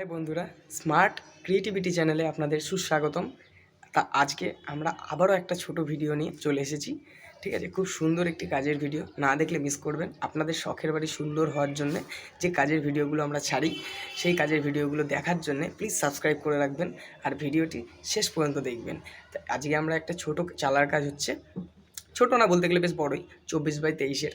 High বন্ধুরা smart creativity চ্যানেলে আপনাদের সুস্বাগতম। তা আজকে আমরা আবারও একটা ছোট ভিডিও নিয়ে চলে এসেছি, ঠিক আছে? খুব সুন্দর একটি কাজের ভিডিও, না দেখলে মিস করবেন। আপনাদের শখের বাড়ি সুন্দর হওয়ার জন্য যে কাজের ভিডিওগুলো আমরা ছাড়ি, সেই কাজের ভিডিওগুলো দেখার জন্য প্লিজ সাবস্ক্রাইব করে রাখবেন আর ভিডিওটি শেষ পর্যন্ত দেখবেন। তা আজকে আমরা একটা ছোট চালার কাজ হচ্ছে, ছোট না বলতে গেলে বেশ বড়ই, চব্বিশ বাই তেইশের,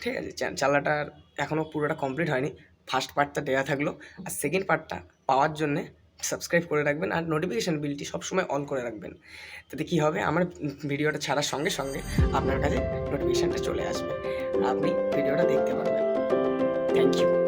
ঠিক আছে? চালাটার এখনও পুরোটা কমপ্লিট হয়নি। ফার্স্ট পার্টটা দেওয়া থাকল, আর সেকেন্ড পার্টটা পাওয়ার জন্যে সাবস্ক্রাইব করে রাখবেন আর নোটিফিকেশান বিলটি সবসময় অন করে রাখবেন। তাতে কী হবে? আমার ভিডিওটা ছাড়ার সঙ্গে সঙ্গে আপনার কাছে নোটিফিকেশানটা চলে আসবে। আপনি ভিডিওটা দেখতে পারবেন। Thank you